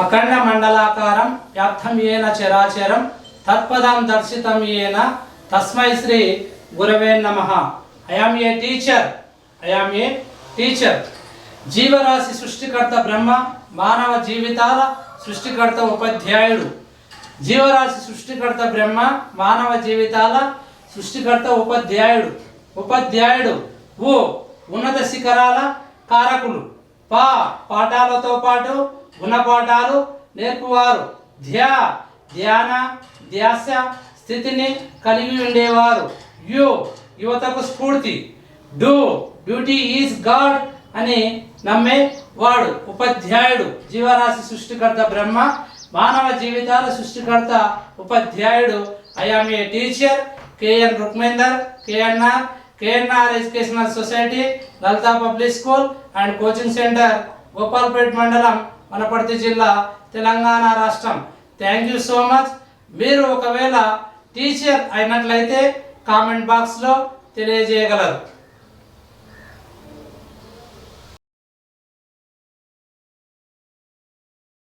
అఖండ మండలాకారం వ్యాప్తం ఏన చరాచరం తత్పదం దర్శితం ఏన తస్మై శ్రీ గురవే నమ. I am a teacher I am a teacher జీవరాశి సృష్టికర్త బ్రహ్మ మానవ జీవితాల సృష్టికర్త ఉపాధ్యాయుడు. జీవరాశి సృష్టికర్త బ్రహ్మ మానవ జీవితాల సృష్టికర్త ఉపాధ్యాయుడు. ఉపాధ్యాయుడు ఓ ఉన్నత శిఖరాల కారకులు పా పాఠాలతో పాటు గుణపాఠాలు నేర్పువారు. ధ్యా ధ్యాన ధ్యాస స్థితిని కలిగి ఉండేవారు. యు యువతకు స్ఫూర్తి. డూ డ్యూటీ ఈజ్ గాడ్ అని నమ్మే వాడు ఉపాధ్యాయుడు జీవరాశి సృష్టికర్త బ్రహ్మ మానవ జీవితాల సృష్టికర్త ఉపాధ్యాయుడు. I am a teacher. KN Rukmender KNR KNR educational society Lalitha public school and coaching centre Gopalpet మండలం వనపర్తి జిల్లా తెలంగాణ రాష్ట్రం థ్యాంక్ యూ సో మచ్ మీరు ఒకవేళ టీచర్ అయినట్లయితే కామెంట్ బాక్స్లో తెలియజేయగలరు.